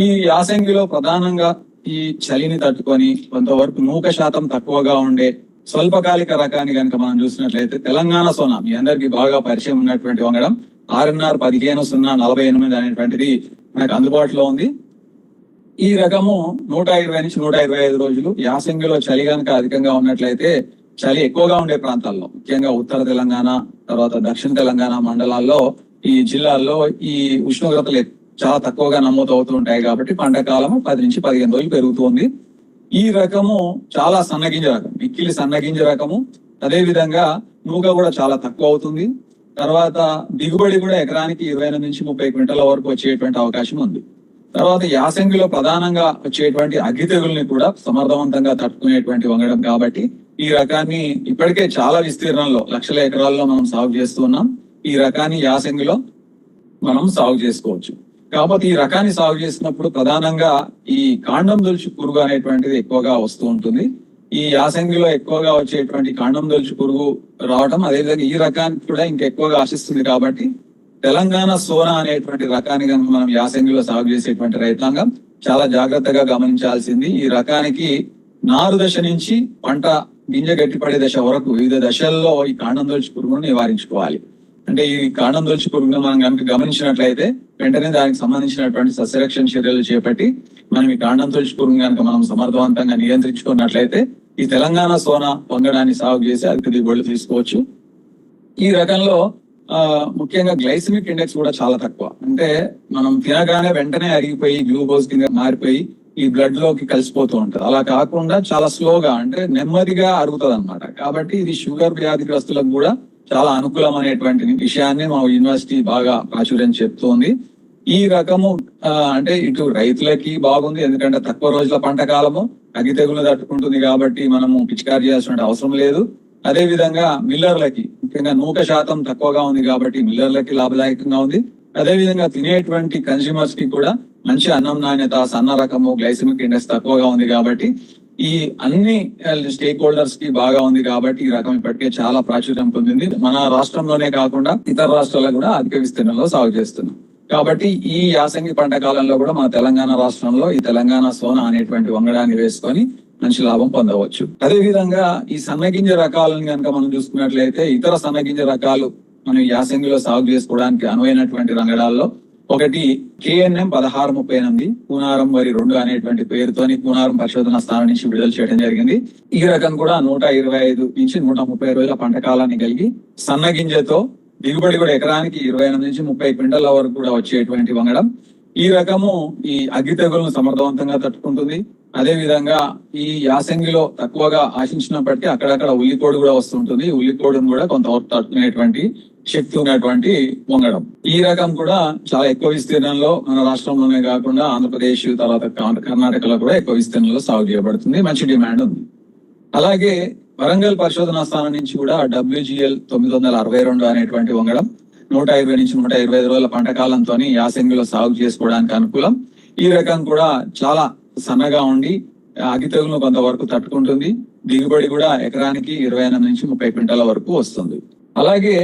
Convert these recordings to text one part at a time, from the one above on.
ఈ యాసంగిలో ప్రధానంగా ఈ చలిని తట్టుకొని కొంతవరకు నూక శాతం తక్కువగా ఉండే స్వల్పకాలిక రకాన్ని కనుక మనం చూసినట్లయితే తెలంగాణ సోనా మీ అందరికి బాగా పరిచయం ఉన్నటువంటి వంగడం ఆర్ఎన్ఆర్ పదిహేను సున్నా నలభై ఎనిమిది అనేటువంటిది మనకు అందుబాటులో ఉంది. ఈ రకము నూట ఇరవై నుంచి నూట ఇరవై ఐదు రోజులు యాసంగిలో చలి కనుక అధికంగా ఉన్నట్లయితే చలి ఎక్కువగా ఉండే ప్రాంతాల్లో ముఖ్యంగా ఉత్తర తెలంగాణ తర్వాత దక్షిణ తెలంగాణ మండలాల్లో ఈ జిల్లాల్లో ఈ ఉష్ణోగ్రతలు చాలా తక్కువగా నమోదు అవుతూ ఉంటాయి కాబట్టి పంట కాలము పది నుంచి పదిహేను రోజులు పెరుగుతుంది. ఈ రకము చాలా సన్నగింజ రకం మిక్కిలి సన్నగింజ రకము. అదే విధంగా నూక కూడా చాలా తక్కువ అవుతుంది. తర్వాత దిగుబడి కూడా ఎకరానికి ఇరవై ఎనిమిది నుంచి ముప్పై క్వింటాల వరకు వచ్చేటువంటి అవకాశం ఉంది. తర్వాత యాసంగిలో ప్రధానంగా వచ్చేటువంటి అగ్గి తెగుల్ని కూడా సమర్థవంతంగా తట్టుకునేటువంటి వంగడం కాబట్టి ఈ రకాన్ని ఇప్పటికే చాలా విస్తీర్ణంలో లక్షల ఎకరాల్లో మనం సాగు చేస్తున్నాం ఈ రకాన్ని యాసంగిలో మనం సాగు చేసుకోవచ్చు. కాకపోతే ఈ రకాన్ని సాగు చేసినప్పుడు ప్రధానంగా ఈ కాండం దొలుచు పురుగు అనేటువంటిది ఎక్కువగా వస్తూ ఉంటుంది. ఈ యాసంగిలో ఎక్కువగా వచ్చేటువంటి కాండం దొలుచు పురుగు రావడం అదేవిధంగా ఈ రకానికి కూడా ఇంకెక్కువగా ఆశిస్తుంది కాబట్టి తెలంగాణ సోనా అనేటువంటి రకాన్ని కనుక మనం యాసంగిలో సాగు చేసేటువంటి రైతాంగం చాలా జాగ్రత్తగా గమనించాల్సింది. ఈ రకానికి నారు దశ నుంచి పంట గింజ గట్టిపడే దశ వరకు వివిధ దశల్లో ఈ కాండం దొలుచు పురుగును నివారించుకోవాలి. అంటే ఈ కాండం దొలుచు పురుగును మనం కనుక గమనించినట్లయితే వెంటనే దానికి సంబంధించినటువంటి సస్యరక్షణ చర్యలు చేపట్టి మనం ఈ కాండం తొలుచుకుని కనుక మనం సమర్థవంతంగా నియంత్రించుకున్నట్లయితే ఈ తెలంగాణ సోనా పొంగడాన్ని సాగు చేసి అధిక దిగుబడులు తీసుకోవచ్చు. ఈ రకంలో ముఖ్యంగా గ్లైసిమిక్ ఇండెక్స్ కూడా చాలా తక్కువ. అంటే మనం తినగానే వెంటనే అరిగిపోయి గ్లూకోజ్ కింద మారిపోయి ఈ బ్లడ్లోకి కలిసిపోతూ ఉంటది. అలా కాకుండా చాలా స్లోగా అంటే నెమ్మదిగా అరుగుతుంది అనమాట కాబట్టి ఇది షుగర్ వ్యాధిగ్రస్తులకు కూడా చాలా అనుకూలం అనేటువంటి విషయాన్ని మా యూనివర్సిటీ బాగా ప్రాచుర్యం చెప్తోంది. ఈ రకము అంటే ఇటు రైతులకి బాగుంది ఎందుకంటే తక్కువ రోజుల పంట కాలము అగ్గి తెగులు తట్టుకుంటుంది కాబట్టి మనము పిచికారి చేయాల్సిన అవసరం లేదు. అదే విధంగా మిల్లర్లకి ముఖ్యంగా నూక శాతం తక్కువగా ఉంది కాబట్టి మిల్లర్లకి లాభదాయకంగా ఉంది. అదే విధంగా తినేటువంటి కన్స్యూమర్స్కి కూడా మంచి అన్నం నాణ్యత సన్న రకము గ్లైసిమిక్ ఇండెక్స్ తక్కువగా ఉంది కాబట్టి ఈ అన్ని స్టేక్ హోల్డర్స్కి బాగా ఉంది కాబట్టి ఈ రకం ఇప్పటికే చాలా ప్రాచుర్యం పొందింది. మన రాష్ట్రంలోనే కాకుండా ఇతర రాష్ట్రాల్లో కూడా అధిక విస్తీర్ణంలో సాగు చేస్తున్నాం. కాబట్టి ఈ యాసంగి పంట కాలంలో కూడా మన తెలంగాణ రాష్ట్రంలో ఈ తెలంగాణ సోనా అనేటువంటి వంగడాన్ని వేసుకొని మంచి లాభం పొందవచ్చు. అదే విధంగా ఈ సన్నగింజ రకాలను కనుక మనం చూసుకున్నట్లయితే ఇతర సన్నగింజ రకాలు మనం యాసంగిలో సాగు చేసుకోవడానికి అనువైనటువంటి రంగడాల్లో ఒకటి కేఎన్ఎం పదహారు ముప్పై ఎనిమిది కూనారం వరి రెండు అనేటువంటి పేరుతోని కూనారం పరిశోధన స్థానం నుంచి విడుదల చేయడం జరిగింది. ఈ రకం కూడా నూట ఇరవై ఐదు నుంచి నూట ముప్పై రోజుల పంట కాలాన్ని కలిగి సన్నగింజతో దిగుబడి కూడా ఎకరానికి ఇరవై ఎనిమిది నుంచి ముప్పై క్వింటల్ వరకు కూడా వచ్చేటువంటి వంగడం. ఈ రకము ఈ అగ్గి తెగులను సమర్థవంతంగా తట్టుకుంటుంది. అదే విధంగా ఈ యాసంగిలో తక్కువగా ఆశించినప్పటికీ అక్కడక్కడ ఉల్లికోడు కూడా వస్తుంటుంది. ఉల్లికోడును కూడా కొంతవరకు తట్టుకునేటువంటి శక్తి ఉన్నటువంటి వంగడం. ఈ రకం కూడా చాలా ఎక్కువ విస్తీర్ణంలో మన రాష్ట్రంలోనే కాకుండా ఆంధ్రప్రదేశ్ తర్వాత కర్ణాటకలో కూడా ఎక్కువ విస్తీర్ణంలో సాగు చేయబడుతుంది. మంచి డిమాండ్ ఉంది. అలాగే వరంగల్ పరిశోధనా స్థానం నుంచి కూడా డబ్ల్యూజిఎల్ తొమ్మిది వందల అరవై రెండు అనేటువంటి వంగడం నూట ఇరవై నుంచి నూట ఇరవై ఐదు రోజుల పంట కాలంతో యాసంగిలో సాగు చేసుకోవడానికి అనుకూలం. ఈ రకం కూడా చాలా సన్నగా ఉండి అగ్గి తెగులను కొంతవరకు తట్టుకుంటుంది. దిగుబడి కూడా ఎకరానికి ఇరవై ఎనిమిది నుంచి ముప్పై క్వింటాల వరకు వస్తుంది. అలాగే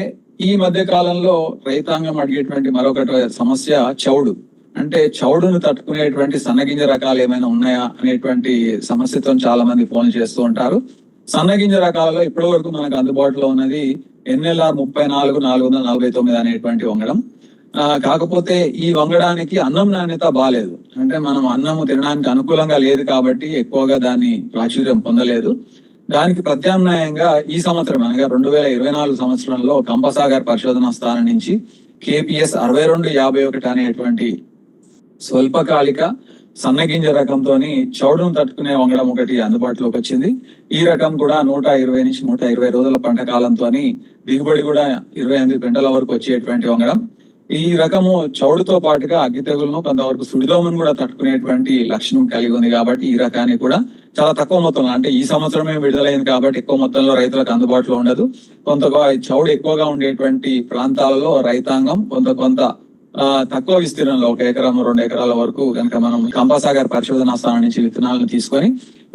ఈ మధ్య కాలంలో రైతాంగం అడిగేటువంటి మరొకటి సమస్య చౌడు. అంటే చౌడును తట్టుకునేటువంటి సన్నగింజ రకాలు ఏమైనా ఉన్నాయా అనేటువంటి సమస్యతో చాలా మంది ఫోన్ చేస్తూ ఉంటారు. సన్నగింజ రకాలలో ఇప్పటి వరకు మనకు అందుబాటులో ఉన్నది ఎన్ఎల్ఆర్ ముప్పై నాలుగు నాలుగు వందల నలభై తొమ్మిది అనేటువంటి వంగడం. కాకపోతే ఈ వంగడానికి అన్నం నాణ్యత బాగాలేదు అంటే మనం అన్నము తినడానికి అనుకూలంగా లేదు కాబట్టి ఎక్కువగా దాన్ని ప్రాచుర్యం పొందలేదు. దానికి ప్రత్యామ్నాయంగా ఈ సంవత్సరం అనగా రెండు వేల ఇరవై నాలుగు సంవత్సరంలో కంపసాగర్ పరిశోధన స్థానం నుంచి కేపిఎస్ అరవై రెండు యాభై ఒకటి అనేటువంటి స్వల్పకాలిక సన్నగింజ రకంతో చౌడును తట్టుకునే వంగడం ఒకటి అందుబాటులోకి వచ్చింది. ఈ రకం కూడా నూట ఇరవై నుంచి నూట ఇరవై రోజుల పంట కాలంతో దిగుబడి కూడా ఇరవై ఎనిమిది గంటల వరకు వచ్చేటువంటి వంగడం. ఈ రకము చౌడుతో పాటుగా అగ్గి తెగులను కొంతవరకు సుడిదోమను కూడా తట్టుకునేటువంటి లక్షణం కలిగి ఉంది కాబట్టి ఈ రకాన్ని కూడా చాలా తక్కువ మొత్తంలో అంటే ఈ సంవత్సరమే విడుదలైంది కాబట్టి ఎక్కువ మొత్తంలో రైతులకు అందుబాటులో ఉండదు. కొంత చౌడు ఎక్కువగా ఉండేటువంటి ప్రాంతాలలో రైతాంగం కొంత కొంత తక్కువ విస్తీర్ణంలో ఒక ఎకరం రెండు ఎకరాల వరకు కనుక మనం కంపాసాగర్ పరిశోధనా స్థానం నుంచి విత్తనాలను తీసుకొని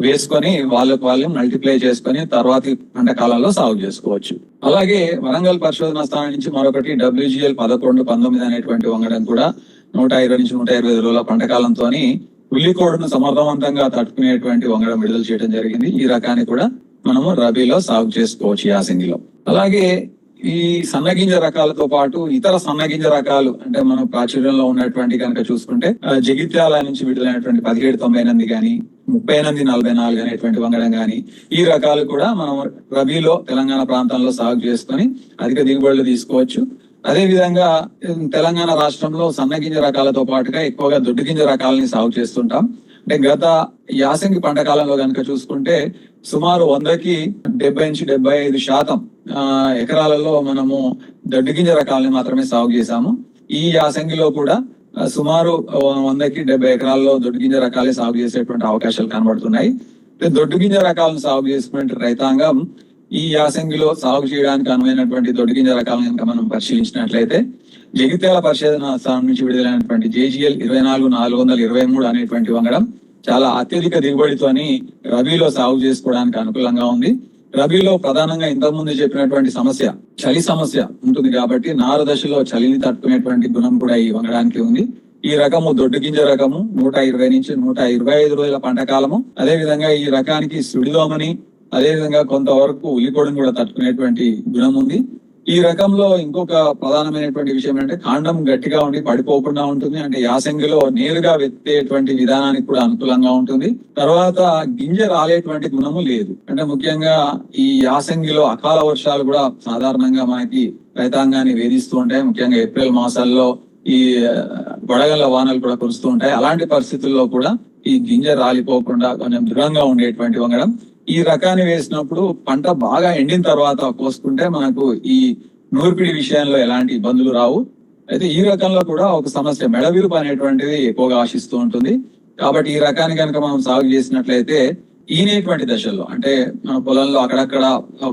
వేసుకొని వాళ్ళకు వాళ్ళు మల్టిప్లై చేసుకొని తర్వాతి పంట కాలంలో సాగు చేసుకోవచ్చు. అలాగే వరంగల్ పరిశోధనా స్థానం నుంచి మరొకటి డబ్ల్యూజిఎల్ పదకొండు పంతొమ్మిది అనేటువంటి వంగడం కూడా నూట ఇరవై నుంచి నూట ఇరవై ఐదు రోజుల పంటకాలంతో ఉల్లికోడును సమర్థవంతంగా తట్టుకునేటువంటి వంగడం విడుదల చేయడం జరిగింది. ఈ రకాన్ని కూడా మనము రబీలో సాగు చేసుకోవచ్చు యాసింగిలో. అలాగే ఈ సన్నగింజ రకాలతో పాటు ఇతర సన్నగింజ రకాలు అంటే మనం ప్రాచుర్యంలో ఉన్నటువంటి కనుక చూసుకుంటే ఆ, జగిత్యాల నుంచి విడుదలైనటువంటి పదిహేడు తొంభై ఎనిమిది కానీ ముప్పై ఎనిమిది నలభై నాలుగు అనేటువంటి వంగడం కానీ ఈ రకాలు కూడా మనం రబీలో తెలంగాణ ప్రాంతంలో సాగు చేసుకొని అధిక దిగుబడులు తీసుకోవచ్చు. అదే విధంగా తెలంగాణ రాష్ట్రంలో సన్నగింజ రకాలతో పాటుగా ఎక్కువగా దొడ్డు గింజ రకాలని సాగు చేస్తుంటాం. అంటే గత యాసంగి పంట కాలంలో కనుక చూసుకుంటే సుమారు వందకి డెబ్బై నుంచి డెబ్బై ఐదు శాతం ఆ, ఎకరాలలో మనము దొడ్డు గింజ రకాలని మాత్రమే సాగు చేశాము. ఈ యాసంగిలో కూడా సుమారు వందకి డెబ్బై ఎకరాల్లో దొడ్డు గింజ రకాలే సాగు చేసేటువంటి అవకాశాలు కనబడుతున్నాయి. దొడ్డుగింజ దొడ్డు గింజ రకాలను సాగు చేసినటువంటి రైతాంగం ఈ యాసంగిలో సాగు చేయడానికి అనువైనటువంటి దొడ్డుగింజ రకాలను కనుక మనం పరిశీలించినట్లయితే జగిత్యాల పరిశోధన స్థానం నుంచి విడుదలైనటువంటి జేజీఎల్ ఇరవై నాలుగు నాలుగు వందల ఇరవై మూడు అనేటువంటి వంగడం చాలా అత్యధిక దిగుబడితోని రబీలో సాగు చేసుకోవడానికి అనుకూలంగా ఉంది. రబీలో ప్రధానంగా ఇంతకుముందు చెప్పినటువంటి సమస్య చలి సమస్య ఉంటుంది కాబట్టి నారు దశలో చలిని తట్టుకునేటువంటి గుణం కూడా ఈ వంగడానికి ఉంది. ఈ రకము దొడ్డు గింజ రకము నూట ఇరవై నుంచి నూట ఇరవై ఐదు రోజుల పంట కాలము. అదే విధంగా ఈ రకానికి సుడిదోమని అదే విధంగా కొంతవరకు ఉల్లికోడును కూడా తట్టుకునేటువంటి గుణం ఉంది. ఈ రకంలో ఇంకొక ప్రధానమైనటువంటి విషయం ఏంటంటే కాండం గట్టిగా ఉండి పడిపోకుండా ఉంటుంది. అంటే యాసంగిలో నేరుగా వెత్తేటువంటి విధానానికి కూడా అనుకూలంగా ఉంటుంది. తర్వాత గింజ రాలేటువంటి గుణము లేదు. అంటే ముఖ్యంగా ఈ యాసంగిలో అకాల వర్షాలు కూడా సాధారణంగా మనకి రైతాంగాన్ని వేధిస్తూ ఉంటాయి. ముఖ్యంగా ఏప్రిల్ మాసాల్లో ఈ ఆ, వడగళ్ళ వానలు కూడా కురుస్తూ ఉంటాయి. అలాంటి పరిస్థితుల్లో కూడా ఈ గింజ రాలిపోకుండా కొంచెం దృఢంగా ఉండేటువంటి వంగడం ఈ రకాన్ని వేసినప్పుడు పంట బాగా ఎండిన తర్వాత కోసుకుంటే మనకు ఈ నూర్పిడి విషయంలో ఎలాంటి ఇబ్బందులు రావు. అయితే ఈ రకంలో కూడా ఒక సమస్య మెడవిరుపు అనేటువంటిది ఎక్కువగా ఆశిస్తూ ఉంటుంది. కాబట్టి ఈ రకాన్ని కనుక మనం సాగు చేసినట్లయితే ఈనేటువంటి దశల్లో అంటే మన పొలంలో అక్కడక్కడ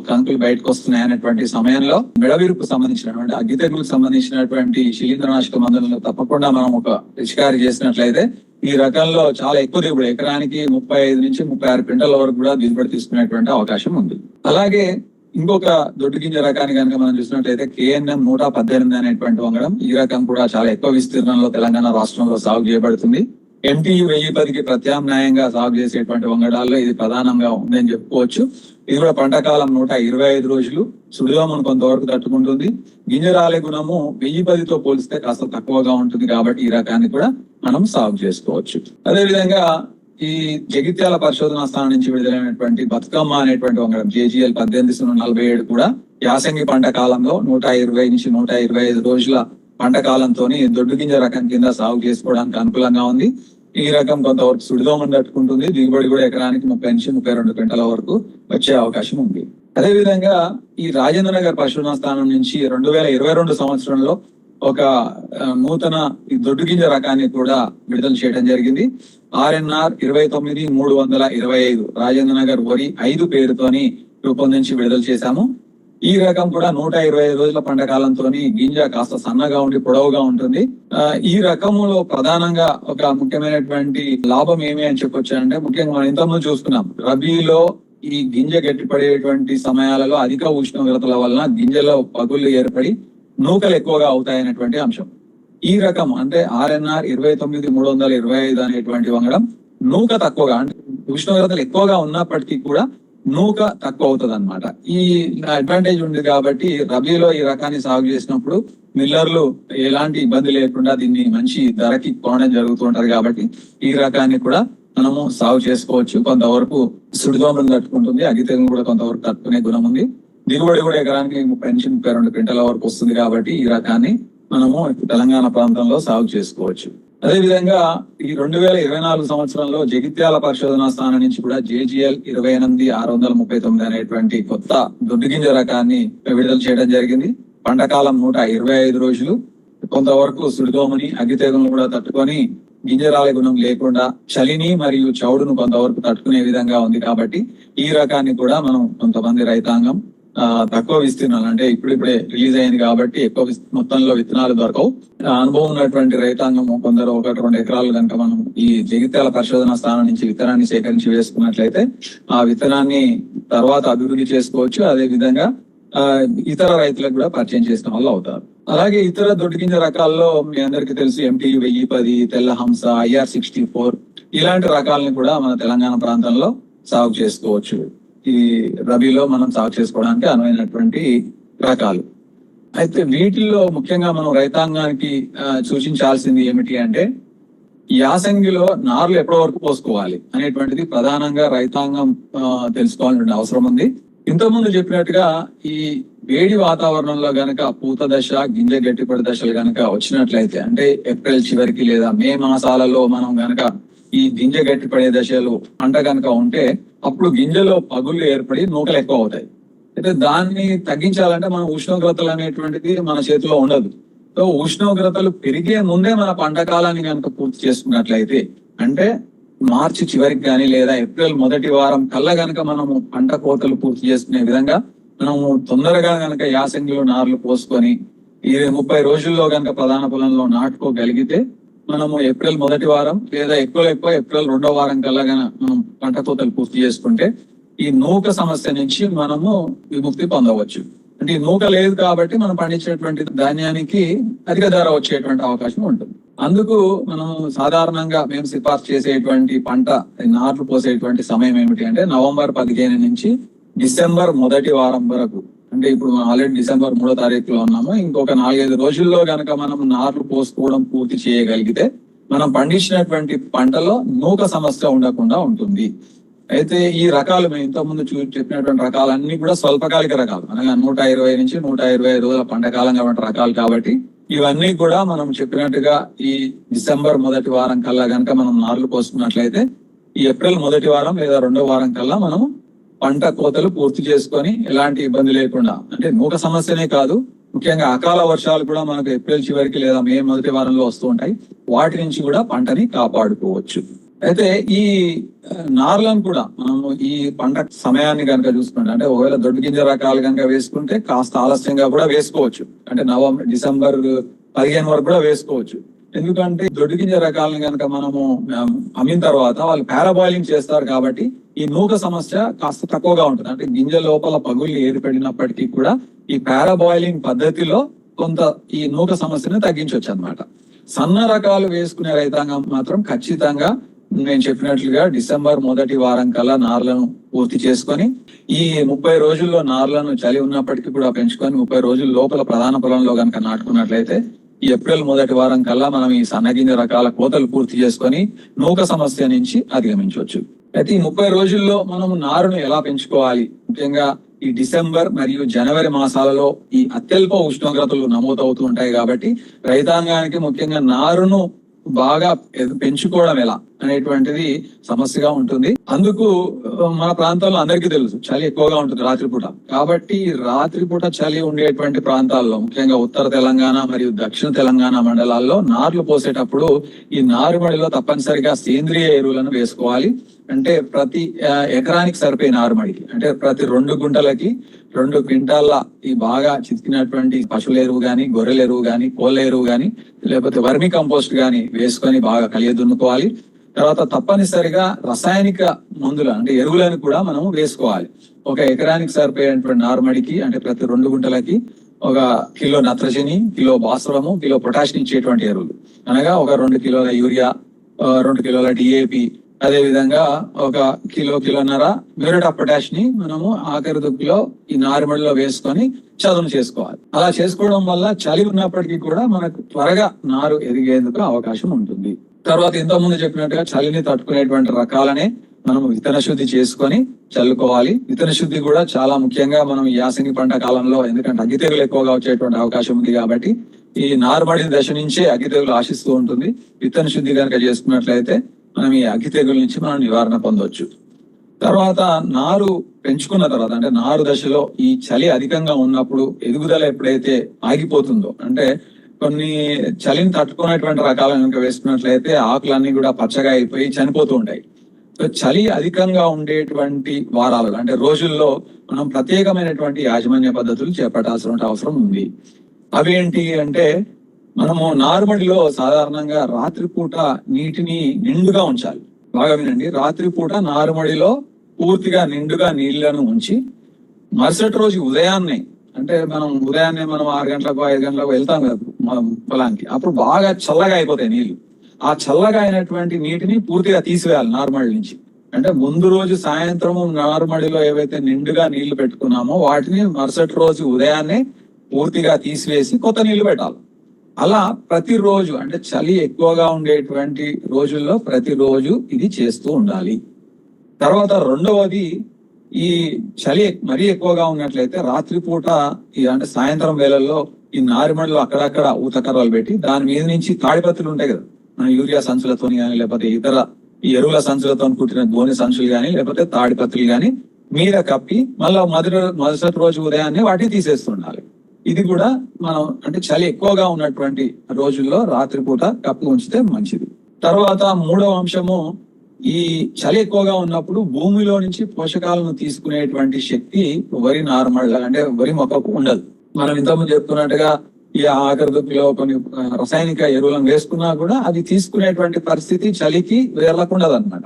కంకులు బయటకు వస్తున్నాయి అనేటువంటి సమయంలో మెడవిరుపు సంబంధించినటువంటి అగ్గి తెగులకు సంబంధించినటువంటి శిలీంద్రనాశక మందులను తప్పకుండా మనం ఒక పిచికారి చేసినట్లయితే ఈ రకంలో చాలా ఎక్కువ దిగుబడి ఎకరానికి ముప్పై ఐదు నుంచి ముప్పై ఆరు క్వింటల వరకు కూడా దిగుబడి తీసుకునేటువంటి అవకాశం ఉంది. అలాగే ఇంకొక దొడ్డు గింజ రకాన్ని కనుక మనం చూసినట్లయితే కేఎన్ఎం నూట పద్దెనిమిది అనేటువంటి వంగడం ఈ రకం కూడా చాలా ఎక్కువ విస్తీర్ణంలో తెలంగాణ రాష్ట్రంలో సాగు చేయబడుతుంది. ఎంటీయు వెయ్యి పదికి ప్రత్యామ్నాయంగా సాగు చేసేటువంటి వంగడాల్లో ఇది ప్రధానంగా ఉందని చెప్పుకోవచ్చు. ఇది కూడా పంట కాలం నూట ఇరవై ఐదు రోజులు. సుడిదోమను కొంతవరకు తట్టుకుంటుంది. గింజరాలే గుణము వెయ్యి పదితో పోలిస్తే కాస్త తక్కువగా ఉంటుంది కాబట్టి ఈ రకాన్ని కూడా మనం సాగు చేసుకోవచ్చు. అదే విధంగా ఈ జగిత్యాల పరిశోధన స్థానం నుంచి విడుదలైనటువంటి బతుకమ్మ అనేటువంటి వంగడం జేజీఎల్ పద్దెనిమిది సున్నా నలభై ఏడు కూడా యాసంగి పంట కాలంలో నూట ఇరవై నుంచి నూట ఇరవై ఐదు రోజుల పంట కాలంతో దొడ్డు గింజ రకం కింద సాగు చేసుకోవడానికి అనుకూలంగా ఉంది. ఈ రకం కొంతవరకు సుడిదోమని తట్టుకుంటుంది. దిగుబడి కూడా ఎకరానికి ముప్పై నుంచి ముప్పై రెండు గంటల వరకు వచ్చే అవకాశం ఉంది. అదే విధంగా ఈ రాజేంద్ర నగర్ పశువుల స్థానం నుంచి రెండు వేల ఇరవై రెండు సంవత్సరంలో ఒక నూతన ఈ దొడ్డు గింజ రకాన్ని కూడా విడుదల చేయడం జరిగింది. ఆర్ఎన్ఆర్ ఇరవై తొమ్మిది మూడు వందల ఇరవై ఐదు రాజేంద్ర నగర్ వరి ఐదు పేరుతోని రూపొందించి విడుదల చేశాము. ఈ రకం కూడా నూట ఇరవై ఐదు రోజుల పంట కాలంతో గింజ కాస్త సన్నగా ఉండి పొడవుగా ఉంటుంది. ఈ రకములో ప్రధానంగా ఒక ముఖ్యమైనటువంటి లాభం ఏమి అని చెప్పొచ్చు అంటే ముఖ్యంగా మనం ఇంతకుముందు చూస్తున్నాం రబీలో ఈ గింజ గట్టిపడేటువంటి సమయాలలో అధిక ఉష్ణోగ్రతల వలన గింజలో పగుళ్ళు ఏర్పడి నూకలు ఎక్కువగా అవుతాయనేటువంటి అంశం. ఈ రకం అంటే ఆర్ఎన్ఆర్ ఇరవై తొమ్మిది మూడు వందల ఇరవై ఐదు అనేటువంటి వంగడం నూక తక్కువగా అంటే ఉష్ణోగ్రతలు ఎక్కువగా ఉన్నప్పటికీ కూడా నూక తక్కువ అవుతుంది అనమాట ఈ అడ్వాంటేజ్ ఉంది కాబట్టి రబీలో ఈ రకాన్ని సాగు చేసినప్పుడు మిల్లర్లు ఎలాంటి ఇబ్బంది లేకుండా దీన్ని మంచి ధరకి కొనడం జరుగుతుంటారు కాబట్టి ఈ రకాన్ని కూడా మనము సాగు చేసుకోవచ్చు. కొంతవరకు సుడిదోమలు తట్టుకుంటుంది అగితెగం కూడా కొంతవరకు తట్టుకునే గుణం ఉంది. దిగుబడి కూడా ఎకరానికి ముప్పై నుంచి ముప్పై రెండు క్వింటల వరకు వస్తుంది కాబట్టి ఈ రకాన్ని మనము తెలంగాణ ప్రాంతంలో సాగు చేసుకోవచ్చు. అదే విధంగా ఈ రెండు వేల ఇరవై నాలుగు సంవత్సరంలో జగిత్యాల పరిశోధనా స్థానం నుంచి కూడా జేజీఎల్ ఇరవై ఎనిమిది ఆరు వందల ముప్పై తొమ్మిది అనేటువంటి కొత్త దుడ్డుగింజ రకాన్ని విడుదల చేయడం జరిగింది. పంటకాలం నూట ఇరవై ఐదు రోజులు. కొంతవరకు సుడిదోమని అగ్గితేగలను కూడా తట్టుకొని గింజరాల గుణం లేకుండా చలిని మరియు చౌడును కొంతవరకు తట్టుకునే విధంగా ఉంది కాబట్టి ఈ రకాన్ని కూడా మనం కొంతమంది రైతాంగం తక్కువ విస్తీర్ణాలు. అంటే ఇప్పుడిప్పుడే రిలీజ్ అయింది కాబట్టి ఎక్కువ మొత్తంలో విత్తనాలు దొరకవు. ఆ, అనుభవం ఉన్నటువంటి రైతాంగం కొందరు ఒకటి రెండు ఎకరాలు కనుక మనం ఈ జగిత్యాల పరిశోధన స్థానం నుంచి విత్తనాన్ని సేకరించి వేసుకున్నట్లయితే ఆ విత్తనాన్ని తర్వాత అభివృద్ధి చేసుకోవచ్చు. అదే విధంగా ఆ, ఇతర రైతులకు కూడా పరిచయం చేసిన వాళ్ళు అవుతారు. అలాగే ఇతర దొడ్డిగింజ రకాల్లో మీ అందరికీ తెలుసు ఎంటీ వెయ్యి పది తెల్ల హంస ఐఆర్ సిక్స్టీ ఫోర్ ఇలాంటి రకాలను కూడా మన తెలంగాణ ప్రాంతంలో సాగు చేసుకోవచ్చు. ఈ రబీలో మనం సాగు చేసుకోవడానికి అనువైనటువంటి రకాలు. అయితే వీటిల్లో ముఖ్యంగా మనం రైతాంగానికి సూచించాల్సింది ఏమిటి అంటే యాసంగిలో నార్లు ఎప్పటి వరకు పోసుకోవాలి అనేటువంటిది ప్రధానంగా రైతాంగం తెలుసుకోవాలని అవసరం ఉంది. ఇంతకుముందు చెప్పినట్టుగా ఈ వేడి వాతావరణంలో గనక పూత దశ గింజ గట్టిపడి దశలు గనక వచ్చినట్లయితే అంటే ఏప్రిల్ చివరికి లేదా మే మాసాలలో మనం గనక ఈ గింజ గట్టిపడే దశలు పంట గనక ఉంటే అప్పుడు గింజలో పగుళ్ళు ఏర్పడి నూకలు ఎక్కువ అవుతాయి. అయితే దాన్ని తగ్గించాలంటే మన ఉష్ణోగ్రతలు అనేటువంటిది మన చేతిలో ఉండదు. సో ఉష్ణోగ్రతలు పెరిగే ముందే మన పంట కాలాన్ని కనుక పూర్తి చేసుకున్నట్లయితే అంటే మార్చి చివరికి కానీ లేదా ఏప్రిల్ మొదటి వారం కల్లా గనక మనము పంట కోతలు పూర్తి చేసుకునే విధంగా మనము తొందరగా గనక యాసంగిలో నార్లు పోసుకొని ఈ ముప్పై రోజుల్లో గనక ప్రధాన పొలంలో నాటుకోగలిగితే మనము ఏప్రిల్ మొదటి వారం లేదా ఎక్కువ ఎక్కువ ఏప్రిల్ రెండో వారం కల్లా మనం పంట కోతలు పూర్తి చేసుకుంటే ఈ నూక సమస్య నుంచి మనము విముక్తి పొందవచ్చు. అంటే ఈ నూక లేదు కాబట్టి మనం పండించేటువంటి ధాన్యానికి అధిక ధర వచ్చేటువంటి అవకాశం ఉంటుంది. అందుకు మనం సాధారణంగా మేము సిఫార్సు చేసేటువంటి పంట నాట్లు పోసేటువంటి సమయం ఏమిటి అంటే నవంబర్ పదిహేను నుంచి డిసెంబర్ మొదటి వారం వరకు అంటే ఇప్పుడు మనం ఆల్రెడీ డిసెంబర్ మూడో తారీఖులో ఉన్నాము. ఇంకొక నాలుగైదు రోజుల్లో గనక మనం నార్లు పోసుకోవడం పూర్తి చేయగలిగితే మనం పండించినటువంటి పంటలో నూక సమస్య ఉండకుండా ఉంటుంది. అయితే ఈ రకాలు మేము ఇంతకుముందు చూ చెప్పినటువంటి రకాలన్నీ కూడా స్వల్పకాలిక రకాలు. అనగా నూట ఇరవై నుంచి నూట ఇరవై ఐదు రోజుల పంట కాలం కాబట్టి రకాలు కాబట్టి ఇవన్నీ కూడా మనం చెప్పినట్టుగా ఈ డిసెంబర్ మొదటి వారం కల్లా గనక మనం నార్లు పోసుకున్నట్లయితే ఈ ఏప్రిల్ మొదటి వారం లేదా రెండో వారం కల్లా మనం పంట కోతలు పూర్తి చేసుకొని ఎలాంటి ఇబ్బంది లేకుండా అంటే నూక సమస్యనే కాదు ముఖ్యంగా అకాల వర్షాలు కూడా మనకు ఏప్రిల్ చివరికి లేదా మే మొదటి వారంలో వస్తూ ఉంటాయి. వాటి నుంచి కూడా పంటని కాపాడుకోవచ్చు. అయితే ఈ నార్లను కూడా మనము ఈ పంట సమయాన్ని కనుక చూసుకుంటే అంటే ఒకవేళ దొడ్డు గింజ రకాలు కనుక వేసుకుంటే కాస్త ఆలస్యంగా కూడా వేసుకోవచ్చు. అంటే నవంబర్ డిసెంబర్ పదిహేను వరకు కూడా వేసుకోవచ్చు. ఎందుకంటే దొడ్డు గింజ రకాలను కనుక మనము అమ్మిన తర్వాత వాళ్ళు పారాబాయిలింగ్ చేస్తారు కాబట్టి ఈ నూక సమస్య కాస్త తక్కువగా ఉంటుంది. అంటే గింజ లోపల పగుళ్ళు ఏర్పడినప్పటికీ కూడా ఈ పారాబాయిలింగ్ పద్ధతిలో కొంత ఈ నూక సమస్యను తగ్గించవచ్చు అన్నమాట సన్న రకాలు వేసుకునే రైతాంగం మాత్రం ఖచ్చితంగా నేను చెప్పినట్లుగా డిసెంబర్ మొదటి వారం కల్లా నార్లను పూర్తి చేసుకొని ఈ ముప్పై రోజుల్లో నార్లను చలి ఉన్నప్పటికీ కూడా పెంచుకొని ముప్పై రోజుల లోపల ప్రధాన పొలంలో కనుక నాటుకున్నట్లయితే ఈ ఏప్రిల్ మొదటి వారం కల్లా మనం ఈ సన్నగింజ రకాల కోతలు పూర్తి చేసుకొని నూక సమస్య నుంచి అధిగమించవచ్చు. అయితే ఈ ముప్పై రోజుల్లో మనం నారును ఎలా పెంచుకోవాలి? ముఖ్యంగా ఈ డిసెంబర్ మరియు జనవరి మాసాలలో ఈ అత్యల్ప ఉష్ణోగ్రతలు నమోదవుతూ ఉంటాయి కాబట్టి రైతాంగానికి ముఖ్యంగా నారును బాగా పెంచుకోవడం ఎలా? అనేటువంటిది సమస్యగా ఉంటుంది. అందుకు మన ప్రాంతాల్లో అందరికీ తెలుసు చలి ఎక్కువగా ఉంటుంది రాత్రిపూట. కాబట్టి రాత్రిపూట చలి ఉండేటువంటి ప్రాంతాల్లో ముఖ్యంగా ఉత్తర తెలంగాణ మరియు దక్షిణ తెలంగాణ మండలాల్లో నార్లు పోసేటప్పుడు ఈ నారుమడిలో తప్పనిసరిగా సేంద్రియ ఎరువులను వేసుకోవాలి. అంటే ప్రతి ఎకరానికి సరిపోయే నారుమడికి అంటే ప్రతి రెండు గుంటలకి రెండు క్వింటాల్ల ఈ బాగా చితికినటువంటి పశువుల ఎరువు గాని గొర్రెల ఎరువు గాని కోళ్ళ ఎరువు గాని లేకపోతే వర్మి కంపోస్ట్ గాని వేసుకొని బాగా కలియ దున్నుకోవాలి తర్వాత తప్పనిసరిగా రసాయనిక మందులు అంటే ఎరువులను కూడా మనం వేసుకోవాలి. ఒక ఎకరానికి సరిపోయేటువంటి నారుమడికి అంటే ప్రతి రెండు గుంటలకి ఒక కిలో నత్రజని కిలో భాస్వరము కిలో పొటాషియం ఇచ్చేటువంటి ఎరువులు. అనగా ఒక రెండు కిలోల యూరియా రెండు కిలోల డిఏపి అదే విధంగా ఒక కిలో కిలోన్నర మ్యూరేట్ ఆఫ్ పొటాష్ని మనము ఆఖరి దుక్కులో ఈ నారుమడిలో వేసుకొని చదును చేసుకోవాలి. అలా చేసుకోవడం వల్ల చలి ఉన్నప్పటికీ కూడా మనకు త్వరగా నారు ఎదిగేందుకు అవకాశం ఉంటుంది. తర్వాత ఇంతకుముందు ముందు చెప్పినట్టుగా చలిని తట్టుకునేటువంటి రకాలనే మనం విత్తన శుద్ధి చేసుకొని చల్లుకోవాలి. విత్తన శుద్ధి కూడా చాలా ముఖ్యంగా మనం యాసంగి పంట కాలంలో ఎందుకంటే అగ్గి తెగులు ఎక్కువగా వచ్చేటువంటి అవకాశం ఉంది కాబట్టి ఈ నారుబడి దశ నుంచే అగ్గి తెగులు ఆశిస్తూ ఉంటుంది. విత్తన శుద్ధి కనుక చేసుకున్నట్లయితే మనం ఈ అగ్గి తెగుల నుంచి మనం నివారణ పొందవచ్చు తర్వాత నారు పెంచుకున్న తర్వాత అంటే నారు దశలో ఈ చలి అధికంగా ఉన్నప్పుడు ఎదుగుదల ఎప్పుడైతే ఆగిపోతుందో అంటే కొన్ని చలిని తట్టుకునేటువంటి రకాలను కనుక వేసుకున్నట్లయితే ఆకులన్నీ కూడా పచ్చగా అయిపోయి చనిపోతూ ఉంటాయి. సో చలి అధికంగా ఉండేటువంటి వారాలు అంటే రోజుల్లో మనం ప్రత్యేకమైనటువంటి యాజమాన్య పద్ధతులు చేపట్టాల్సిన అవసరం ఉంది. అవి ఏంటి అంటే మనము నారుమడిలో సాధారణంగా రాత్రిపూట నీటిని నిండుగా ఉంచాలి. బాగా వినండి. రాత్రిపూట నారుమడిలో పూర్తిగా నిండుగా నీళ్ళను ఉంచి మరుసటి రోజు ఉదయాన్నే అంటే మనం ఉదయాన్నే మనం ఆరు గంటలకు ఐదు గంటలకు వెళ్తాం కదా మనం పొలానికి. అప్పుడు బాగా చల్లగా అయిపోతాయి నీళ్ళు. ఆ చల్లగా అయినటువంటి నీటిని పూర్తిగా తీసివేయాలి నార్మల్ నుంచి. అంటే ముందు రోజు సాయంత్రం నార్మడిలో ఏవైతే నిండుగా నీళ్ళు పెట్టుకున్నామో వాటిని మరుసటి రోజు ఉదయాన్నే పూర్తిగా తీసివేసి కొత్త నీళ్ళు పెట్టాలి. అలా ప్రతిరోజు అంటే చలి ఎక్కువగా ఉండేటువంటి రోజుల్లో ప్రతిరోజు ఇది చేస్తూ ఉండాలి. తర్వాత రెండవది ఈ చలి మరీ ఎక్కువగా ఉన్నట్లయితే రాత్రిపూట ఈ అంటే సాయంత్రం వేళల్లో ఈ నారిమడిలో అక్కడక్కడ ఊతకర్రలు పెట్టి దాని మీద నుంచి తాడిపత్రులు ఉంటాయి కదా. మన యూరియా సంచులతో కానీ లేకపోతే ఇతర ఈ ఎరువుల సంచులతో కుట్టిన గోని సంచులు కానీ లేకపోతే తాడిపత్రులు కానీ మీద కప్పి మళ్ళీ మొదటి మొదటి రోజు ఉదయాన్నే వాటిని తీసేస్తుండాలి. ఇది కూడా మనం అంటే చలి ఎక్కువగా ఉన్నటువంటి రోజుల్లో రాత్రిపూట కప్పి ఉంచితే మంచిది. తర్వాత మూడవ అంశము ఈ చలి ఎక్కువగా ఉన్నప్పుడు భూమిలో నుంచి పోషకాలను తీసుకునేటువంటి శక్తి వరి నార్మల్ అంటే వరి మొక్కకు ఉండదు. మనం ఇంతకుముందు చెప్తున్నట్టుగా ఈ ఆఖరి కొన్ని రసాయనిక ఎరువులను వేసుకున్నా కూడా అది తీసుకునేటువంటి పరిస్థితి చలికి వెళ్ళకుండదు అనమాట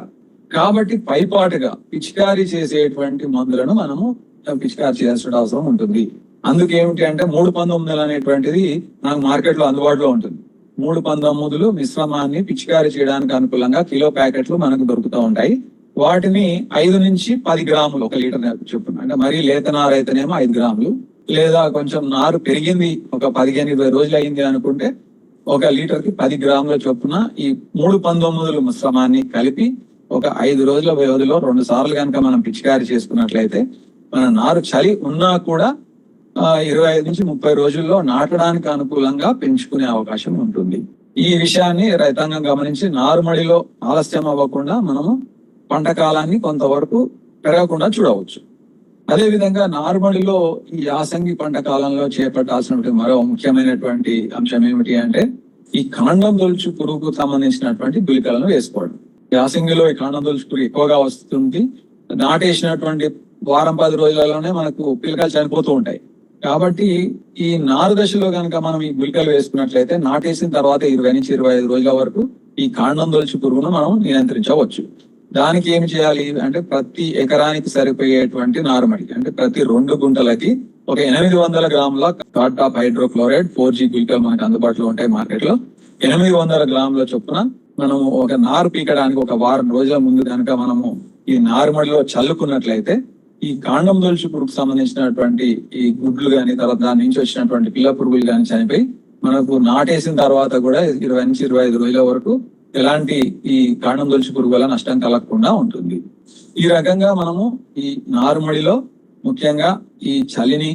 కాబట్టి పైపాటుగా పిచికారీ చేసేటువంటి మందులను మనము పిచికారీ చేయాల్సిన అవసరం ఉంటుంది. అందుకేమిటి అంటే మూడు పంతొమ్మిది అనేటువంటిది మనకు మార్కెట్లో అందుబాటులో ఉంటుంది. మూడు పంతొమ్మిదిలు మిశ్రమాన్ని పిచికారీ చేయడానికి అనుకూలంగా కిలో ప్యాకెట్లు మనకు దొరుకుతూ ఉంటాయి. వాటిని ఐదు నుంచి పది గ్రాములు ఒక లీటర్ చొప్పున అంటే మరీ లేత నారు అయితేనేమో ఐదు గ్రాములు. లేదా కొంచెం నారు పెరిగింది ఒక పదిహేను ఇరవై రోజులు అయింది అనుకుంటే ఒక లీటర్కి పది గ్రాముల చొప్పున ఈ మూడు పంతొమ్మిదిలు మిశ్రమాన్ని కలిపి ఒక ఐదు రోజుల వ్యవధిలో రెండు సార్లు కనుక మనం పిచికారీ చేసుకున్నట్లయితే మన నారు చలి ఉన్నా కూడా ఇరవై ఐదు నుంచి ముప్పై రోజుల్లో నాటడానికి అనుకూలంగా పెంచుకునే అవకాశం ఉంటుంది. ఈ విషయాన్ని రైతాంగం గమనించి నారుమడిలో ఆలస్యం అవ్వకుండా మనము పంట కాలాన్ని కొంతవరకు పెరగకుండా చూడవచ్చు. అదే విధంగా నారుమడిలో ఈ యాసంగి పంట కాలంలో చేపట్టాల్సినటువంటి మరో ముఖ్యమైనటువంటి అంశం ఏమిటి అంటే ఈ కాండం దొలుచు పురుగుకు సంబంధించినటువంటి గుళికలను వేసుకోవడం. యాసంగిలో ఈ కాండం దొలుచు పురుగు ఎక్కువగా వస్తుంది. నాటేసినటువంటి వారం పది రోజులలోనే మనకు పిల్లకలు చనిపోతూ ఉంటాయి. కాబట్టి ఈ నారు దశలో కనుక మనం ఈ గుళికలు వేసుకున్నట్లయితే నాటేసిన తర్వాత ఇరవై నుంచి ఇరవై ఐదు రోజుల వరకు ఈ కాండం దొలిచి పురుగును మనం నియంత్రించవచ్చు. దానికి ఏం చేయాలి అంటే ప్రతి ఎకరానికి సరిపోయేటువంటి నారుమడి అంటే ప్రతి రెండు గుంటలకి ఒక ఎనిమిది వందల గ్రాముల టాప్ హైడ్రోక్లోరైడ్ ఫోర్ జీ గుళికలు మనకు అందుబాటులో ఉంటాయి మార్కెట్లో ఎనిమిది వందల గ్రాముల చొప్పున మనం ఒక నారు పీకడానికి ఒక వారం రోజుల ముందు కనుక మనము ఈ నారుమడిలో చల్లుకున్నట్లయితే ఈ కాండం దొలుచు పురుగుకు సంబంధించినటువంటి ఈ గుడ్లు కానీ తర్వాత దాని నుంచి వచ్చినటువంటి పిల్ల పురుగులు కానీ చనిపోయి మనకు నాటేసిన తర్వాత కూడా ఇరవై నుంచి ఇరవై ఐదు రోజుల వరకు ఎలాంటి ఈ కాండం దొలుచు పురుగు వల్ల నష్టం కలగకుండా ఉంటుంది. ఈ రకంగా మనము ఈ నారుమడిలో ముఖ్యంగా ఈ చలిని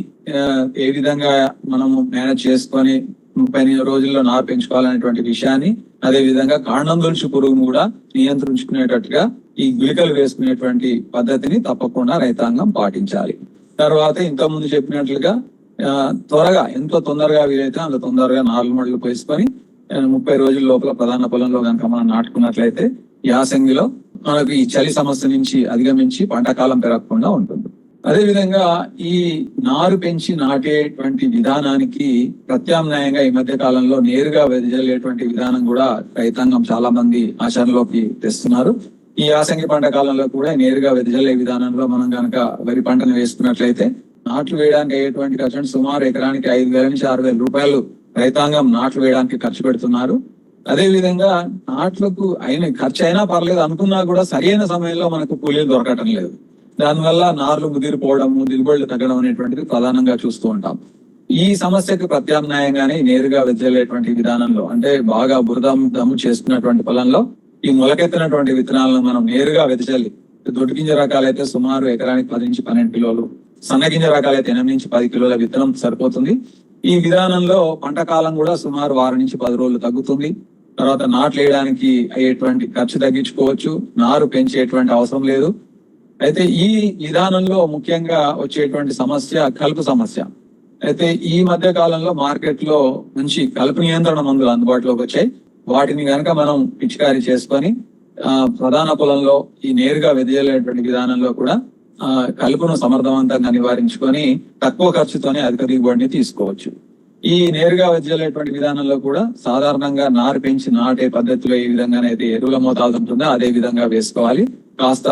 ఏ విధంగా మనము మేనేజ్ చేసుకొని ముప్పై ఎనిమిది రోజుల్లో నారు పెంచుకోవాలనేటువంటి విషయాన్ని అదే విధంగా కాండం దొలుచు పురుగును కూడా నియంత్రించుకునేటట్టుగా ఈ గుళికలు వేసుకునేటువంటి పద్ధతిని తప్పకుండా రైతాంగం పాటించాలి. తర్వాత ఇంతకుముందు చెప్పినట్లుగా త్వరగా ఎంత తొందరగా వీలైతే అంత తొందరగా నాలుగు మడులు వేసుకొని ముప్పై రోజుల లోపల ప్రధాన పొలంలో కనుక మనం నాటుకున్నట్లయితే యాసంగిలో మనకు ఈ చలి సమస్య నుంచి అధిగమించి పంట కాలం పెరగకుండా ఉంటుంది. అదే విధంగా ఈ నారు పెంచి నాటేటువంటి విధానానికి ప్రత్యామ్నాయంగా ఈ మధ్య కాలంలో నేరుగా వెదజల్లేటువంటి విధానం కూడా రైతాంగం చాలా మంది ఆచరణలోకి తెస్తున్నారు. ఈ యాసంగి పంట కాలంలో కూడా నేరుగా వెదజల్లే విధానంలో మనం కనుక వరి పంటను వేసుకున్నట్లయితే నాట్లు వేయడానికి అయ్యేటువంటి ఖర్చు సుమారు ఎకరానికి ఐదు వేల నుంచి ఆరు వేల రూపాయలు రైతాంగం నాట్లు వేయడానికి ఖర్చు పెడుతున్నారు. అదే విధంగా నాట్లకు అయిన ఖర్చు అయినా పర్లేదు అనుకున్నా కూడా సరైన సమయంలో మనకు కూలీలు దొరకటం లేదు. దానివల్ల నార్లు ముదిరిపోవడం దిగుబడులు తగ్గడం అనేటువంటిది ప్రధానంగా చూస్తూ ఉంటాం. ఈ సమస్యకు ప్రత్యామ్నాయంగానే నేరుగా వెదజల్లేటువంటి విధానంలో అంటే బాగా బురద దమ్ము చేసుకున్నటువంటి పొలంలో ఈ మొలకెత్తినటువంటి విత్తనాలను మనం నేరుగా వెదజల్లి దొడ్డు గింజ రకాలైతే సుమారు ఎకరానికి పది నుంచి పన్నెండు కిలోలు సన్నగింజ రకాలైతే ఎనిమిది నుంచి పది కిలోల విత్తనం సరిపోతుంది. ఈ విధానంలో పంట కాలం కూడా సుమారు వారం నుంచి పది రోజులు తగ్గుతుంది. తర్వాత నాట్లు వేయడానికి అయ్యేటువంటి ఖర్చు తగ్గించుకోవచ్చు నారు పెంచేటువంటి అవసరం లేదు. అయితే ఈ విధానంలో ముఖ్యంగా వచ్చేటువంటి సమస్య కలుపు సమస్య. అయితే ఈ మధ్య కాలంలో మార్కెట్లో మంచి కలుపు నియంత్రణ మందులు అందుబాటులోకి వచ్చాయి. వాటిని కనుక మనం పిచికారీ చేసుకొని ఆ ప్రధాన పొలంలో ఈ నేరుగా వెదజల్లేటువంటి విధానంలో కూడా ఆ కలుపును సమర్థవంతంగా నివారించుకొని తక్కువ ఖర్చుతోనే అధిక దిగుబడిని తీసుకోవచ్చు. ఈ నేరుగా వెదజల్లేటువంటి విధానంలో కూడా సాధారణంగా నారు పెంచి నాటే పద్ధతిలో ఏ విధంగానైతే ఎరువుల మోతాదు ఉంటుందో అదే విధంగా వేసుకోవాలి. కాస్త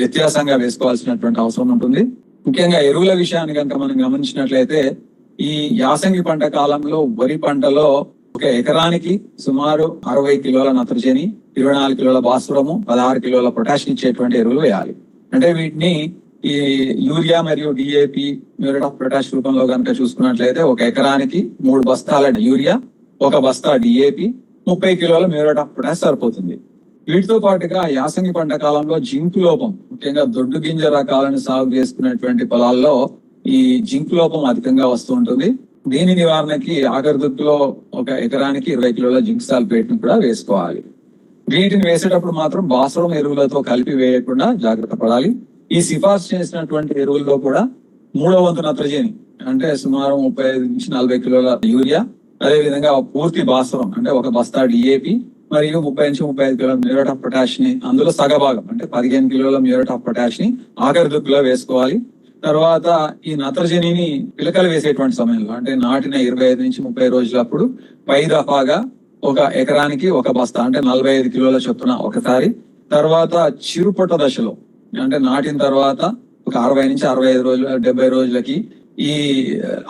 వ్యత్యాసంగా వేసుకోవాల్సినటువంటి అవసరం ఉంటుంది. ముఖ్యంగా ఎరువుల విషయాన్ని కనుక మనం గమనించినట్లయితే ఈ యాసంగి పంట కాలంలో వరి పంటలో ఒక ఎకరానికి సుమారు అరవై కిలోల నత్రజని ఇరవై నాలుగు కిలోల భాస్వరము పదహారు కిలోల పొటాషియం ఇచ్చేటువంటి ఎరువులు వేయాలి. అంటే వీటిని ఈ యూరియా మరియు డిఏపి మ్యూరేట్ ఆఫ్ పొటాష్ రూపంలో కనుక చూసుకున్నట్లయితే ఒక ఎకరానికి మూడు బస్తాల యూరియా ఒక బస్తా డిఏపి ముప్పై కిలోల మ్యూరేట్ ఆఫ్ పొటాష్ సరిపోతుంది. వీటితో పాటుగా యాసంగి పంట కాలంలో జింక్ లోపం ముఖ్యంగా దొడ్డు గింజ రకాలను సాగు చేసుకునేటువంటి పొలాల్లో ఈ జింక్ లోపం అధికంగా వస్తూ ఉంటుంది. దీని నివారణకి ఆఖరిదుక్కులో ఒక ఎకరానికి ఇరవై కిలోల జింక్ సాల్ఫేట్ కూడా వేసుకోవాలి. వీటిని వేసేటప్పుడు మాత్రం బాసరం ఎరువులతో కలిపి వేయకుండా జాగ్రత్త పడాలి. ఈ సిఫార్సు చేసినటువంటి ఎరువుల్లో కూడా మూడో వంతు నత్రజని అంటే సుమారు ముప్పై ఐదు నుంచి నలభై కిలోల యూరియా అదే విధంగా పూర్తి భాస్వరం అంటే ఒక బస్తా డిఏపి మరియు ముప్పై నుంచి ముప్పై ఐదు కిలోల మ్యూరేట్ ఆఫ్ పొటాష్ని అందులో సగభాగం అంటే పదిహేను కిలోల మ్యూరేట్ ఆఫ్ పొటాష్ని ఆఖరి దుక్కులో వేసుకోవాలి. తర్వాత ఈ నత్రజనిని పిలకలు వేసేటువంటి సమయంలో అంటే నాటిన ఇరవై ఐదు నుంచి ముప్పై రోజులప్పుడు పై దఫాగా ఒక ఎకరానికి ఒక బస్తా అంటే నలభై ఐదు కిలోల చొప్పున ఒకసారి. తర్వాత చిరుపొట్ట దశలో అంటే నాటిన తర్వాత ఒక అరవై నుంచి అరవై ఐదు రోజులు డెబ్బై రోజులకి ఈ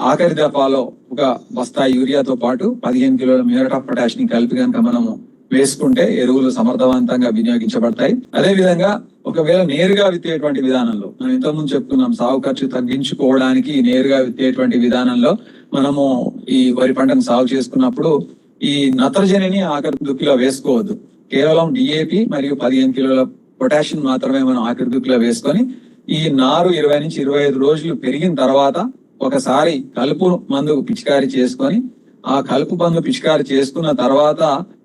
ఆఖరి దఫాలో ఒక బస్తా యూరియాతో పాటు పదిహేను కిలోల మ్యూరేట్ ఆఫ్ పొటాష్ని కలిపి కనుక మనము వేసుకుంటే ఎరువులు సమర్థవంతంగా వినియోగించబడతాయి. అదే విధంగా ఒకవేళ నేరుగా విత్తేటువంటి విధానంలో మనం ఇంతకుముందు చెప్పుకున్నాం సాగు ఖర్చు తగ్గించుకోవడానికి నేరుగా విత్తేటువంటి విధానంలో మనము ఈ వరి పంటను సాగు చేసుకున్నప్పుడు ఈ నత్రజనిని ఆఖరి దుక్కిలో వేసుకోవద్దు. కేవలం డిఏపి మరియు పదిహేను కిలోల పొటాషియం మాత్రమే మనం ఆఖరి దుక్కిలో వేసుకొని ఈ నారు ఇరవై నుంచి ఇరవై ఐదు రోజులు పెరిగిన తర్వాత ఒకసారి కలుపు మందు పిచికారి చేసుకొని ఆ కలుపు మందు పిచికారి చేసుకున్న తర్వాత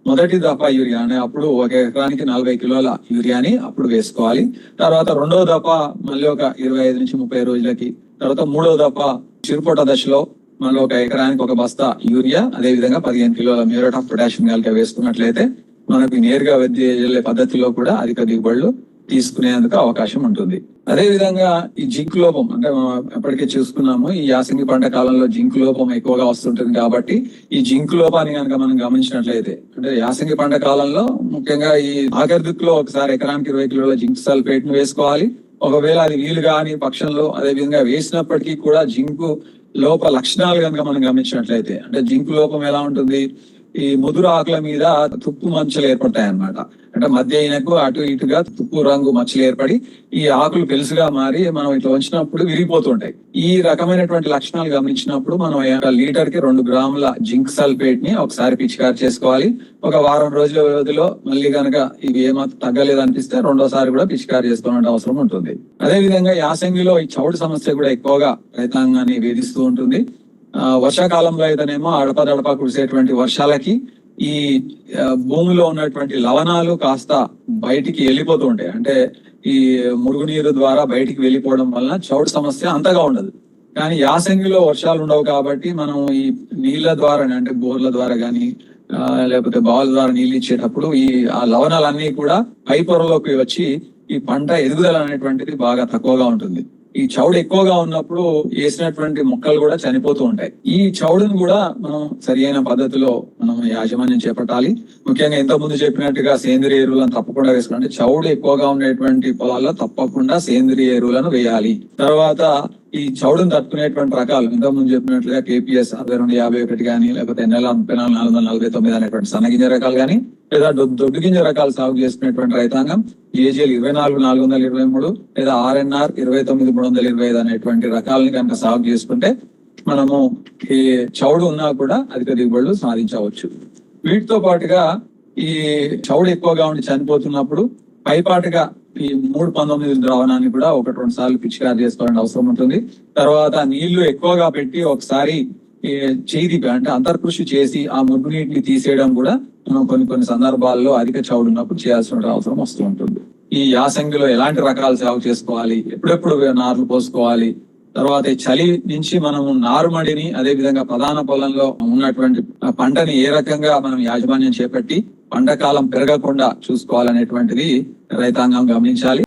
మొదటి దఫా యూరియా అనే అప్పుడు ఒక ఎకరానికి నలభై కిలోల యూరియాని అప్పుడు వేసుకోవాలి. తర్వాత రెండో దఫా మళ్ళీ ఒక ఇరవై ఐదు నుంచి ముప్పై రోజులకి తర్వాత మూడో దఫా చిరుపొట దశలో మళ్ళీ ఒక ఎకరానికి ఒక బస్తా యూరియా అదే విధంగా పదిహేను కిలోల మ్యూరేట్ ఆఫ్ పొటాషియం కనుక వేసుకున్నట్లయితే మనకి నేరుగా వెళ్ళే పద్ధతిలో కూడా అధిక దిగుబడులు తీసుకునేందుకు అవకాశం ఉంటుంది. అదే విధంగా ఈ జింక్ లోపం అంటే మనం ఎప్పటికే చూసుకున్నాము ఈ యాసంగి పంట కాలంలో జింక్ లోపం ఎక్కువగా వస్తుంటుంది కాబట్టి ఈ జింక్ లోపాన్ని కనుక మనం గమనించినట్లయితే అంటే యాసంగి పంట కాలంలో ముఖ్యంగా ఈ ఆఖరి దిక్కులో ఒకసారి ఎకరానికి ఇరవై కిలోల జింక్ సల్ఫేట్ను వేసుకోవాలి. ఒకవేళ అది వీలు కాని పక్షంలో అదే విధంగా వేసినప్పటికీ కూడా జింకు లోప లక్షణాలు కనుక మనం గమనించినట్లయితే అంటే జింక్ లోపం ఎలా ఉంటుంది ఈ ముదురు ఆకుల మీద తుప్పు మంచులు ఏర్పడతాయి అన్నమాట అంటే మధ్య అయినకు అటు ఇటుగా తుప్పు రంగు మచ్చలు ఏర్పడి ఈ ఆకులు పెలుసుగా మారి మనం ఇట్లా ఉంచినప్పుడు విరిగిపోతుంటాయి. ఈ రకమైనటువంటి లక్షణాలు గమనించినప్పుడు మనం లీటర్కి రెండు గ్రాముల జింక్ సల్ఫేట్ని ఒకసారి పిచికారి చేసుకోవాలి. ఒక వారం రోజుల వ్యవధిలో మళ్ళీ కనుక ఇవి ఏమాత్రం తగ్గలేదు అనిపిస్తే రెండోసారి కూడా పిచికారి చేసుకోవాలంటే అవసరం ఉంటుంది. అదే విధంగా యాసంగిలో ఈ చౌడు సమస్య కూడా ఎక్కువగా రైతాంగాన్ని వేధిస్తూ ఉంటుంది. వర్షాకాలంలో అయితేనేమో అడపదడప కురిసేటువంటి వర్షాలకి ఈ భూమిలో ఉన్నటువంటి లవణాలు కాస్త బయటికి వెళ్ళిపోతూ ఉంటాయి అంటే ఈ మురుగునీరు ద్వారా బయటికి వెళ్ళిపోవడం వలన చౌడు సమస్య అంతగా ఉండదు. కానీ యాసంగిలో వర్షాలు ఉండవు కాబట్టి మనం ఈ నీళ్ళ ద్వారా అంటే బోర్ల ద్వారా కానీ లేకపోతే బావుల ద్వారా నీళ్ళు ఇచ్చేటప్పుడు ఈ ఆ లవణాలన్నీ కూడా పై పొరలోకి వచ్చి ఈ పంట ఎదుగుదల అనేటువంటిది బాగా తక్కువగా ఉంటుంది. ఈ చౌడు ఎక్కువగా ఉన్నప్పుడు వేసినటువంటి మొక్కలు కూడా చనిపోతూ ఉంటాయి. ఈ చౌడును కూడా మనం సరియైన పద్ధతిలో మనం యాజమాన్యం చేపట్టాలి. ముఖ్యంగా ఇంతకుముందు చెప్పినట్టుగా సేంద్రియ ఎరువులను తప్పకుండా వేసుకోవాలి. చౌడు ఎక్కువగా ఉండేటువంటి పొలాల్లో తప్పకుండా సేంద్రియ ఎరువులను వేయాలి. తర్వాత ఈ చౌడును తట్టుకునేటువంటి రకాలు ఇంతకుముందు చెప్పినట్లుగా కేపీఎస్ అరవై రెండు యాభై ఒకటి కానీ లేకపోతే ఎన్ఎల్ ముప్పై నాలుగు నాలుగు వందల నలభై తొమ్మిది అనేటువంటి సన్నగింజ రకాలు కానీ లేదా దొడ్డు గింజ రకాలు సాగు చేసుకునేటువంటి రైతాంగం ఏజీఎల్ ఇరవై నాలుగు నాలుగు వందల ఇరవై మూడు లేదా ఆర్ఎన్ఆర్ ఇరవై తొమ్మిది మూడు వందల ఇరవై ఐదు అనేటువంటి రకాలని కనుక సాగు చేసుకుంటే మనము ఈ చౌడు ఉన్నా కూడా అధిక దిగుబడులు సాధించవచ్చు. వీటితో పాటుగా ఈ చౌడు ఎక్కువగా ఉండి చనిపోతున్నప్పుడు పైపాటుగా ఈ మూడు పంతొమ్మిది ద్రావణాన్ని కూడా ఒకటి రెండు సార్లు పిచికారి చేసుకోవాలని అవసరం ఉంటుంది. తర్వాత నీళ్ళు ఎక్కువగా పెట్టి ఒకసారి చేది అంటే అంతర్కృషి చేసి ఆ ముగ్గు నీటిని తీసేయడం కూడా కొన్ని కొన్ని సందర్భాల్లో అధిక చౌడు ఉన్నప్పుడు చేయాల్సిన అవసరం వస్తూ ఉంటుంది. ఈ యాసంగిలో ఎలాంటి రకాల సాగు చేసుకోవాలి? ఎప్పుడెప్పుడు నార్లు పోసుకోవాలి? తర్వాత చలి నుంచి మనం నారుమడిని అదే విధంగా ప్రధాన పొలంలో ఉన్నటువంటి పంటని ఏ రకంగా మనం యాజమాన్యం చేపట్టి పంట కాలం పెరగకుండా చూసుకోవాలనేటువంటిది రైతాంగం గమనించాలి.